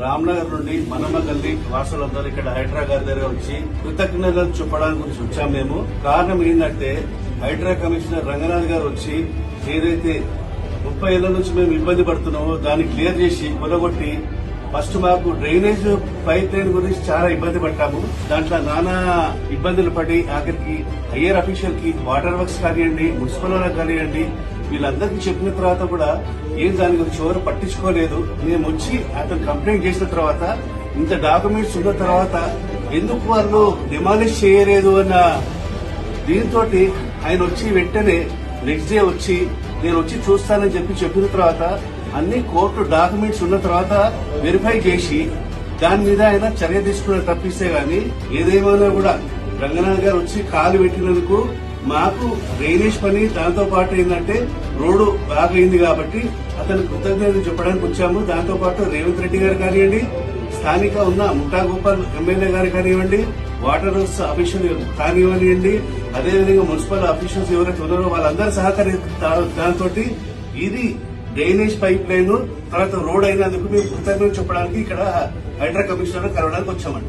రామ్నగర్ నుండి మనమగల్లి వాసులందరూ ఇక్కడ హైడ్రా గారి దగ్గర వచ్చి కృతజ్ఞతలు చెప్పడానికి గురించి వచ్చాం మేము. కారణం ఏంటంటే హైడ్రా కమిషనర్ రంగనాథ్ గారు వచ్చి ఏదైతే ముప్పై ఏళ్ళ నుంచి మేము ఇబ్బంది పడుతున్నామో దాన్ని క్లియర్ చేసి కొనగొట్టి ఫస్ట్ మాకు డ్రైనేజ్ పైప్ లైన్ గురించి చాలా ఇబ్బంది పడ్డాము. దాంట్లో నానా ఇబ్బందులు పడి ఆఖరికి హయ్యర్ అఫీషియల్కి వాటర్ వర్క్స్ కానివ్వండి మున్సిపల్ వాళ్ళకి కానివ్వండి వీళ్ళందరికీ చెప్పిన తర్వాత కూడా ఏం దాని గురించి ఎవరు పట్టించుకోలేదు. మేము వచ్చి అతను కంప్లైంట్ చేసిన తర్వాత ఇంత డాక్యుమెంట్స్ ఉన్న తర్వాత ఎందుకు వాళ్ళు డిమాలిష్ చేయలేదు అన్న దీంతో ఆయన వచ్చి వెంటనే నెక్స్ట్ డే వచ్చి నేను వచ్చి చూస్తానని చెప్పి చెప్పిన తర్వాత అన్ని కోర్టు డాక్యుమెంట్స్ ఉన్న తర్వాత వెరిఫై చేసి దాని మీద ఆయన చర్య తీసుకునే తప్పిస్తే గాని ఏదేమైనా కూడా రంగనాథ్ గారు వచ్చి కాలు పెట్టినందుకు మాకు డ్రైనేజ్ పని దాంతో పాటు ఏంటంటే రోడ్డు బాగైంది కాబట్టి అతను కృతజ్ఞతలు చెప్పడానికి వచ్చాము. దాంతో పాటు రేవంత్ రెడ్డి గారు కానివ్వండి స్థానిక ఉన్న ముఠా గోపాల్ ఎమ్మెల్యే గారు కానివ్వండి వాటర్ అఫీషియల్ కానివ్వండి అదేవిధంగా మున్సిపల్ అఫీషియల్స్ ఎవరైతే ఉన్నారో వాళ్ళందరూ సహకరి దాంతో ఇది డ్రైనేజ్ పైప్ లైన్ తర్వాత రోడ్ అయినందుకు మేము కృతజ్ఞతలు చెప్పడానికి ఇక్కడ హైడ్రా కమిషనర్ కలవడానికి వచ్చామండి.